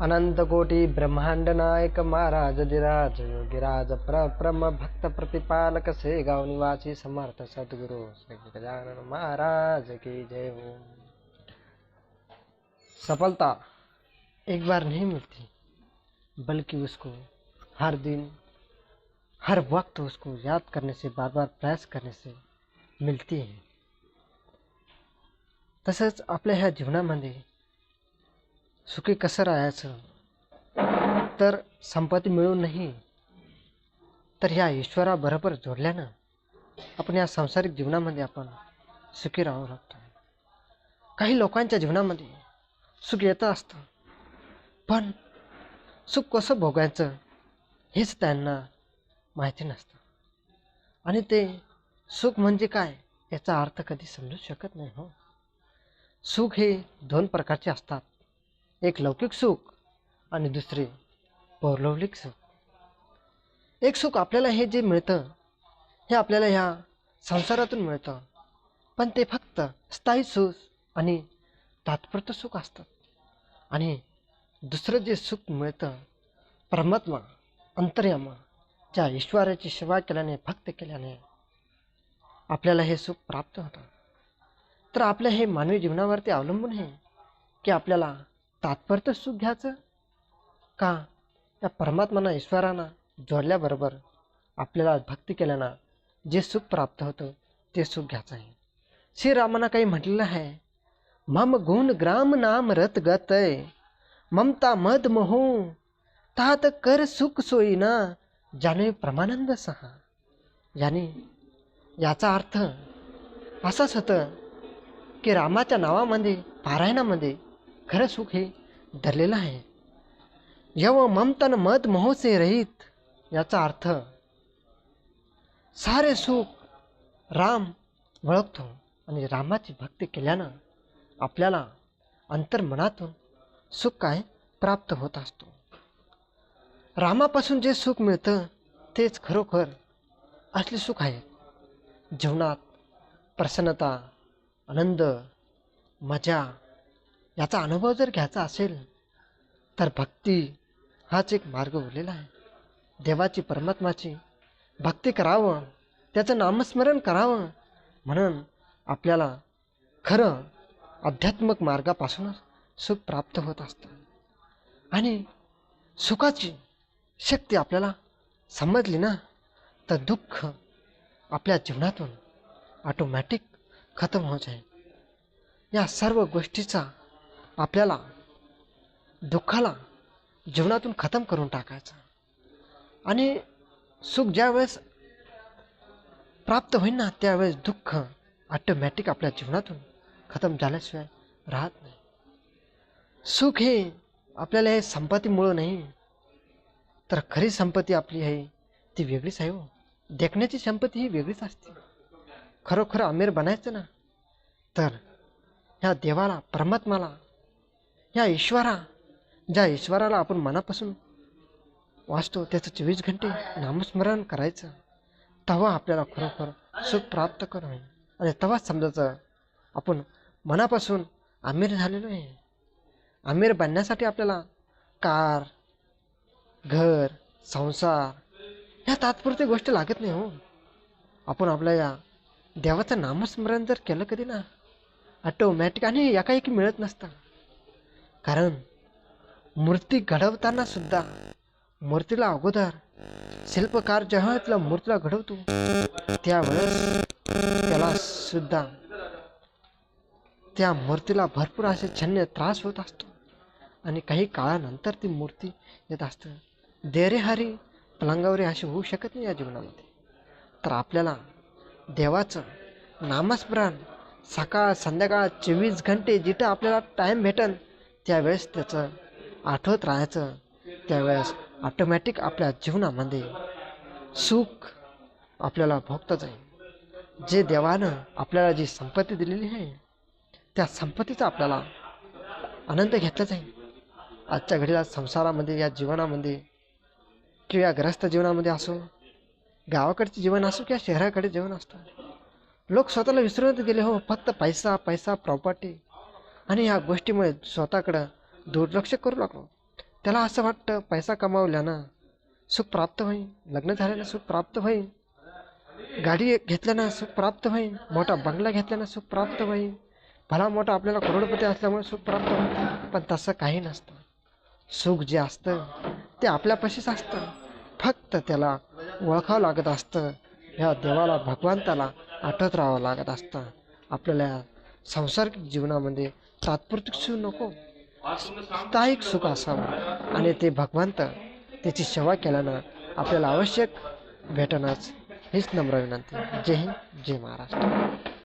अनंतकोटी ब्रह्मांड नायक महाराज दिराज योगीराज प्रम भक्त प्रतिपालक सेगाव निवासी समर्थ सदगुरु श्री गजानन महाराज की जय हो। सफलता एक बार नहीं मिलती, बल्कि उसको हर दिन, हर वक्त उसको याद करने से बार बार प्रयास करने से मिळते आहे तसंच आपल्या ह्या जीवनामध्ये सुखी कसं राहायचं? तर संपत्ती मिळून नाही तर ह्या ईश्वराबरोबर जोडल्यानं आपण या सांसारिक जीवनामध्ये आपण सुखी राहू लागतो. काही लोकांच्या जीवनामध्ये सुख येतं असतं पण सुख कसं भोगायचं हेच त्यांना माहिती नसतं. आणि ते सुख म्हणजे काय याचा अर्थ कधी समजू शकत नाही हो. सुख हे दोन प्रकारचे असतात. एक लौकिक सुख आणि दुसरे पौरलौलिक सुख. एक सुख आपल्याला हे जे मिळतं हे आपल्याला ह्या संसारातून मिळतं. पण ते फक्त स्थायी सुख आणि तात्पुरतं सुख असतं. आणि दुसरं जे सुख मिळतं परमात्मा अंतर्यामा ज्या ईश्वराची सेवा केल्याने भक्त केल्याने आपल्याला हे सुख प्राप्त होतं. तर आपल्या हे मानवी जीवनावरती अवलंबून आहे की आपल्याला तात्पुरतं सुख घ्यायचं. का? त्या परमात्माना ईश्वरांना जोडल्याबरोबर आपल्याला भक्ती केल्यानं जे सुख प्राप्त होतं ते सुख घ्यायचं आहे. श्रीरामानं काही म्हटलेलं आहे मम गुण ग्राम नाम रत गतय ममता मद मोहो तात कर सुख सोयीना ज्याने प्रमानंद सहा. याने याचा अर्थ असाच होतं की रामाच्या नावामध्ये पारायणामध्ये खरं सुख हे धरलेलं आहे. यव ममतन मत मोहसे रहित याचा अर्थ सारे सुख राम ओळखतो आणि रामाची भक्ती केल्यानं आपल्याला अंतर्मनातून सुख काय प्राप्त होत असतो. रामापासून जे सुख मिळतं तेच खरोखर असले सुख आहे. जीवनात प्रसन्नता आनंद मजा याचा अनुभव जर घ्यायचा असेल तर भक्ती हाच एक मार्ग उरलेला आहे. देवाची परमात्माची भक्ती करावं त्याचं नामस्मरण करावं म्हणून आपल्याला खरं आध्यात्मिक मार्गापासूनच सुख प्राप्त होत असतं. आणि सुखाची शक्ती आपल्याला समजली ना तर दुःख आपल्या जीवनातून ऑटोमॅटिक खतम होत जाईल. या सर्व गोष्टीचा आपल्याला दुःखाला जीवनातून खतम करून टाकायचं. आणि सुख ज्यावेळेस प्राप्त होईल ना त्यावेळेस दुःख ऑटोमॅटिक आपल्या जीवनातून खतम झाल्याशिवाय राहत नाही. सुख हे आपल्याला हे संपत्तीमुळं नाही तर खरी संपत्ती आपली आहे ती वेगळीच आहे हो. देखण्याची संपत्ती ही वेगळीच असते. खरोखर अमीर बनायचं ना तर ह्या देवाला परमात्माला ह्या ईश्वरा ज्या ईश्वराला आपण मनापासून वाचतो त्याचं चोवीस घंटे नामस्मरण करायचं तेव्हा आपल्याला खरोखर सुख प्राप्त करू होईल आणि तेव्हाच समजायचं आपण मनापासून आमिर झालेलो आहे. आमिर बनण्यासाठी आपल्याला कार घर संसार ह्या तात्पुरती गोष्ट लागत नाही हो. आपण आपल्या या देवाचं नामस्मरण जर केलं कधी ना ऑटोमॅटिक आणि एकाएकी मिळत नसतं. कारण मूर्ती घडवताना सुद्धा मूर्तीला अगोदर शिल्पकार जेव्हा आपल्या मूर्तीला घडवतो त्यावेळेस त्याला सुद्धा त्या मूर्तीला भरपूर असे छन्य त्रास होत असतो. आणि काही काळानंतर ती मूर्ती येत असतं. देरेहारी पलंगावरी अशी होऊ शकत नाही या जीवनामध्ये. तर आपल्याला देवाचं नामस्मरण सकाळ संध्याकाळ चोवीस घंटे जिथं आपल्याला टाईम भेटेल ज्यावेळेस त्याचं आठवत राहायचं त्यावेळेस ऑटोमॅटिक आपल्या जीवनामध्ये सुख आपल्याला भोगता जाईल जे देवानं आपल्याला जी संपत्ती दिलेली आहे त्या संपत्तीचा आपल्याला आनंद घेतला जाईल आजच्या घडीला संसारामध्ये या जीवनामध्ये किंवा ग्रस्त जीवनामध्ये असो गावाकडचे जीवन असो किंवा शहराकडे जीवन असतं लोक स्वतःला विसरूनच गेले हो फक्त पैसा पैसा प्रॉपर्टी आणि ह्या गोष्टीमुळे स्वतःकडं दुर्लक्ष करू लागलो. त्याला असं वाटतं पैसा कमावल्यानं सुख प्राप्त होईल लग्न झाल्यानं सुख प्राप्त होईल गाडी घेतल्यानं सुख प्राप्त होईल मोठा बंगला घेतल्यानं सुख प्राप्त होईल भला मोठा आपल्याला करोडपती असल्यामुळे सुख प्राप्त होईल पण तसं काही नसतं. सुख जे असतं ते आपल्यापाशीच असतं. फक्त त्याला ओळखावं लागत असतं. ह्या देवाला भगवंताला आठवत राहावं लागत असतं. आपल्याला या सांसारिक जीवनामध्ये तात्पुरती सुख नको. स्थायिक सुख असावं. आणि ते भगवंत त्याची सेवा केल्यानं आपल्याला आवश्यक भेटणंच हीच नम्र विनंती. जय हिंद जय महाराष्ट्र.